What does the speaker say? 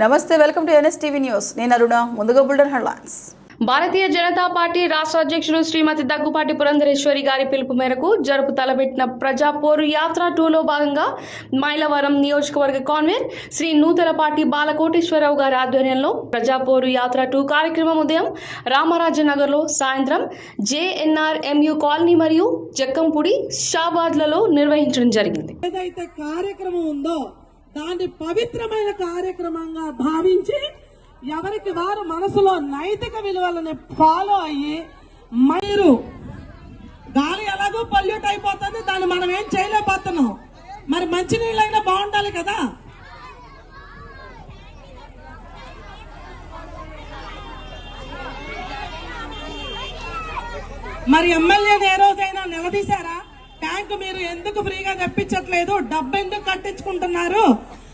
నమస్తే welcome to NSTV news. నేను అరుణ ముందుగా bulletin headlines. Bharatiya Janata party రాష్ట్ర అధ్యక్షులు శ్రీమతి దగ్గుపాటి పురంధరేశ్వరి గారి పిలుపు మేరకు జరుపు తలబెట్టిన ప్రజా పోరు యాత్ర టూలో భాగంగా మైలవరం నియోజకవర్గ కాన్వెర్ శ్రీ నూతలపాటి బాలకోటేశ్వరరావు గారి ఆధ్వర్యంలో ప్రజా పోరు యాత్ర టూ కార్యక్రమం ఉదయం రామరాజనగర్లో సాయంత్రం జేఎన్ఆర్ ఎంయు కాలనీ మరియు జక్కంపూడి షాబాద్లలో నిర్వహించడం జరిగింది. ఏదైతే కార్యక్రమం ఉందో దాన్ని పవిత్రమైన కార్యక్రమంగా భావించి ఎవరికి వారు మనసులో నైతిక విలువలని ఫాలో అయ్యి మీరు గాలి ఎలాగో పొల్యూట్ అయిపోతుంది దాన్ని మనం ఏం చేయలేకపోతున్నాం. మరి మంచినీళ్ళైనా బాగుండాలి కదా? మరి ఎమ్మెల్యేని ఏ రోజైనా నిలదీశారా? ట్యాంక్ మీరు ఎందుకు ఫ్రీగా తెప్పించట్లేదు? డబ్బు ఎందుకు కట్టించుకుంటున్నారు?